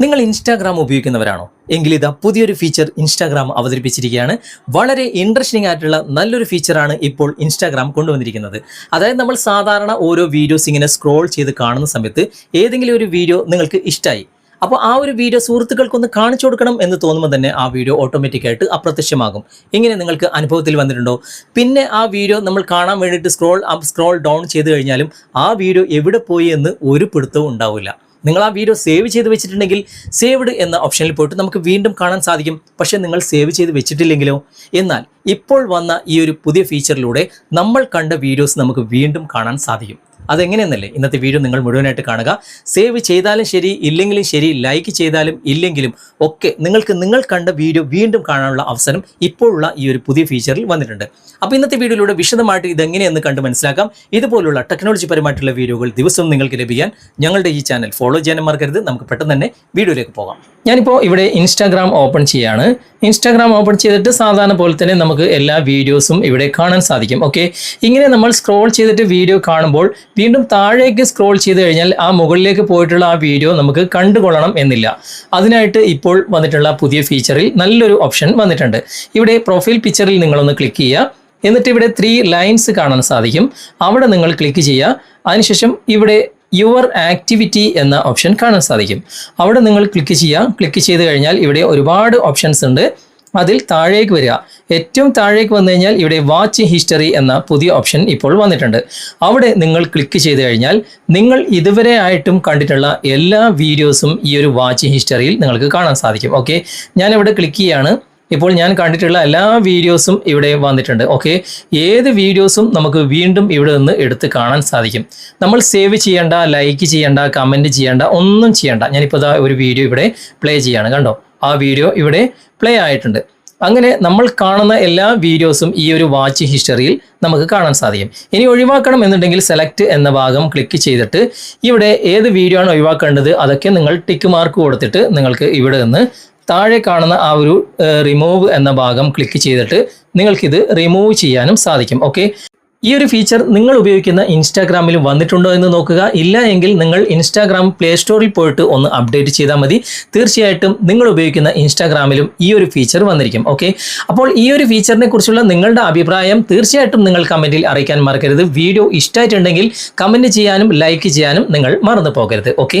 നിങ്ങൾ ഇൻസ്റ്റാഗ്രാം ഉപയോഗിക്കുന്നവരാണോ? എങ്കിൽ ഇതാ പുതിയൊരു ഫീച്ചർ ഇൻസ്റ്റാഗ്രാം അവതരിപ്പിച്ചിരിക്കുകയാണ്. വളരെ ഇൻട്രസ്റ്റിംഗ് ആയിട്ടുള്ള നല്ലൊരു ഫീച്ചറാണ് ഇപ്പോൾ ഇൻസ്റ്റാഗ്രാം കൊണ്ടുവന്നിരിക്കുന്നത്. അതായത് നമ്മൾ സാധാരണ ഓരോ വീഡിയോസ് ഇങ്ങനെ സ്ക്രോൾ ചെയ്ത് കാണുന്ന സമയത്ത് ഏതെങ്കിലും ഒരു വീഡിയോ നിങ്ങൾക്ക് ഇഷ്ടമായി അപ്പോൾ ആ ഒരു വീഡിയോ സുഹൃത്തുക്കൾക്കൊന്ന് കാണിച്ചു കൊടുക്കണം എന്ന് തോന്നുമ്പോൾ തന്നെ ആ വീഡിയോ ഓട്ടോമാറ്റിക്കായിട്ട് അപ്രത്യക്ഷമാകും. ഇങ്ങനെ നിങ്ങൾക്ക് അനുഭവത്തിൽ വന്നിട്ടുണ്ടോ? പിന്നെ ആ വീഡിയോ നമ്മൾ കാണാൻ വേണ്ടിയിട്ട് സ്ക്രോൾ അപ്പ് സ്ക്രോൾ ഡൗൺ ചെയ്ത് കഴിഞ്ഞാലും ആ വീഡിയോ എവിടെ പോയി എന്ന് ഒരു പിടുത്തവും ഉണ്ടാവില്ല. നിങ്ങൾ ആ വീഡിയോ സേവ് ചെയ്ത് വെച്ചിട്ടുണ്ടെങ്കിൽ സേവ്ഡ് എന്ന ഓപ്ഷനിൽ പോയിട്ട് നമുക്ക് വീണ്ടും കാണാൻ സാധിക്കും. പക്ഷേ നിങ്ങൾ സേവ് ചെയ്ത് വെച്ചിട്ടില്ലെങ്കിലോ? എന്നാൽ ഇപ്പോൾ വന്ന ഈ ഒരു പുതിയ ഫീച്ചറിലൂടെ നമ്മൾ കണ്ട വീഡിയോസ് നമുക്ക് വീണ്ടും കാണാൻ സാധിക്കും. അതെങ്ങനെയെന്നല്ലേ? ഇന്നത്തെ വീഡിയോ നിങ്ങൾ മുഴുവനായിട്ട് കാണുക. സേവ് ചെയ്താലും ശരി ഇല്ലെങ്കിലും ശരി ലൈക്ക് ചെയ്താലും ഇല്ലെങ്കിലും ഒക്കെ നിങ്ങൾക്ക് നിങ്ങൾ കണ്ട വീഡിയോ വീണ്ടും കാണാനുള്ള അവസരം ഇപ്പോഴുള്ള ഈ ഒരു പുതിയ ഫീച്ചറിൽ വന്നിട്ടുണ്ട്. അപ്പോൾ ഇന്നത്തെ വീഡിയോയിലൂടെ വിശദമായിട്ട് ഇതെങ്ങനെയെന്ന് കണ്ട് മനസ്സിലാക്കാം. ഇതുപോലുള്ള ടെക്നോളജി പരമായിട്ടുള്ള വീഡിയോകൾ ദിവസവും നിങ്ങൾക്ക് ലഭിക്കാൻ ഞങ്ങളുടെ ഈ ചാനൽ ഫോളോ ചെയ്യാനും മറക്കരുത്. നമുക്ക് പെട്ടെന്ന് തന്നെ വീഡിയോയിലേക്ക് പോകാം. ഞാനിപ്പോൾ ഇവിടെ ഇൻസ്റ്റാഗ്രാം ഓപ്പൺ ചെയ്യാണ്. ഇൻസ്റ്റാഗ്രാം ഓപ്പൺ ചെയ്തിട്ട് സാധാരണ പോലെ തന്നെ നമുക്ക് എല്ലാ വീഡിയോസും ഇവിടെ കാണാൻ സാധിക്കും. ഓക്കെ ഇങ്ങനെ നമ്മൾ സ്ക്രോൾ ചെയ്തിട്ട് വീഡിയോ കാണുമ്പോൾ വീണ്ടും താഴേക്ക് സ്ക്രോൾ ചെയ്ത് കഴിഞ്ഞാൽ ആ മുകളിലേക്ക് പോയിട്ടുള്ള ആ വീഡിയോ നമുക്ക് കണ്ടുകൊള്ളണം എന്നില്ല. അതിനായിട്ട് ഇപ്പോൾ വന്നിട്ടുള്ള പുതിയ ഫീച്ചറിൽ നല്ലൊരു ഓപ്ഷൻ വന്നിട്ടുണ്ട്. ഇവിടെ പ്രൊഫൈൽ പിക്ചറിൽ നിങ്ങളൊന്ന് ക്ലിക്ക് ചെയ്യുക. എന്നിട്ട് ഇവിടെ ത്രീ ലൈൻസ് കാണാൻ സാധിക്കും. അവിടെ നിങ്ങൾ ക്ലിക്ക് ചെയ്യുക. അതിനുശേഷം ഇവിടെ യുവർ ആക്ടിവിറ്റി എന്ന ഓപ്ഷൻ കാണാൻ സാധിക്കും. അവിടെ നിങ്ങൾ ക്ലിക്ക് ചെയ്യുക. ക്ലിക്ക് ചെയ്ത് കഴിഞ്ഞാൽ ഇവിടെ ഒരുപാട് ഓപ്ഷൻസ് ഉണ്ട്. അതിൽ താഴേക്ക് വരിക. ഏറ്റവും താഴേക്ക് വന്നു കഴിഞ്ഞാൽ ഇവിടെ വാച്ച് ഹിസ്റ്ററി എന്ന പുതിയ ഓപ്ഷൻ ഇപ്പോൾ വന്നിട്ടുണ്ട്. അവിടെ നിങ്ങൾ ക്ലിക്ക് ചെയ്ത് കഴിഞ്ഞാൽ നിങ്ങൾ ഇതുവരെ ആയിട്ടും കണ്ടിട്ടുള്ള എല്ലാ വീഡിയോസും ഈ ഒരു വാച്ച് ഹിസ്റ്ററിയിൽ നിങ്ങൾക്ക് കാണാൻ സാധിക്കും. ഓക്കെ ഞാനിവിടെ ക്ലിക്ക് ചെയ്യാണ്. ഇപ്പോൾ ഞാൻ കണ്ടിട്ടുള്ള എല്ലാ വീഡിയോസും ഇവിടെ വന്നിട്ടുണ്ട്. ഓക്കെ ഏത് വീഡിയോസും നമുക്ക് വീണ്ടും ഇവിടെ നിന്ന് എടുത്ത് കാണാൻ സാധിക്കും. നമ്മൾ സേവ് ചെയ്യേണ്ട ലൈക്ക് ചെയ്യേണ്ട കമന്റ് ചെയ്യേണ്ട ഒന്നും ചെയ്യേണ്ട. ഞാനിപ്പോൾ ഒരു വീഡിയോ ഇവിടെ പ്ലേ ചെയ്യാണ്. കണ്ടോ? ആ വീഡിയോ ഇവിടെ പ്ലേ ആയിട്ടുണ്ട്. അങ്ങനെ നമ്മൾ കാണുന്ന എല്ലാ വീഡിയോസും ഈ ഒരു വാച്ച് ഹിസ്റ്ററിയിൽ നമുക്ക് കാണാൻ സാധിക്കും. ഇനി ഒഴിവാക്കണം എന്നുണ്ടെങ്കിൽ സെലക്ട് എന്ന ഭാഗം ക്ലിക്ക് ചെയ്തിട്ട് ഇവിടെ ഏത് വീഡിയോ ആണ് ഒഴിവാക്കേണ്ടത് അതൊക്കെ നിങ്ങൾ ടിക്ക് മാർക്ക് കൊടുത്തിട്ട് നിങ്ങൾക്ക് ഇവിടെ നിന്ന് താഴെ കാണുന്ന ആ ഒരു റിമൂവ് എന്ന ഭാഗം ക്ലിക്ക് ചെയ്തിട്ട് നിങ്ങൾക്കിത് റിമൂവ് ചെയ്യാനും സാധിക്കും. ഓക്കെ ഈ ഒരു ഫീച്ചർ നിങ്ങൾ ഉപയോഗിക്കുന്ന ഇൻസ്റ്റാഗ്രാമിൽ വന്നിട്ടുണ്ടോ എന്ന് നോക്കുക. ഇല്ല എങ്കിൽ നിങ്ങൾ ഇൻസ്റ്റാഗ്രാം പ്ലേ സ്റ്റോറിൽ പോയിട്ട് ഒന്ന് അപ്ഡേറ്റ് ചെയ്താൽ മതി. തീർച്ചയായിട്ടും നിങ്ങൾ ഉപയോഗിക്കുന്ന ഇൻസ്റ്റാഗ്രാമിലും ഈ ഒരു ഫീച്ചർ വന്നിരിക്കും. ഓക്കെ അപ്പോൾ ഈ ഒരു ഫീച്ചറിനെ കുറിച്ചുള്ള നിങ്ങളുടെ അഭിപ്രായം തീർച്ചയായിട്ടും നിങ്ങൾ കമന്റിൽ അറിയിക്കാൻ മറക്കരുത്. വീഡിയോ ഇഷ്ടമായിട്ടുണ്ടെങ്കിൽ കമന്റ് ചെയ്യാനും ലൈക്ക് ചെയ്യാനും നിങ്ങൾ മറന്നു പോകരുത്. ഓക്കെ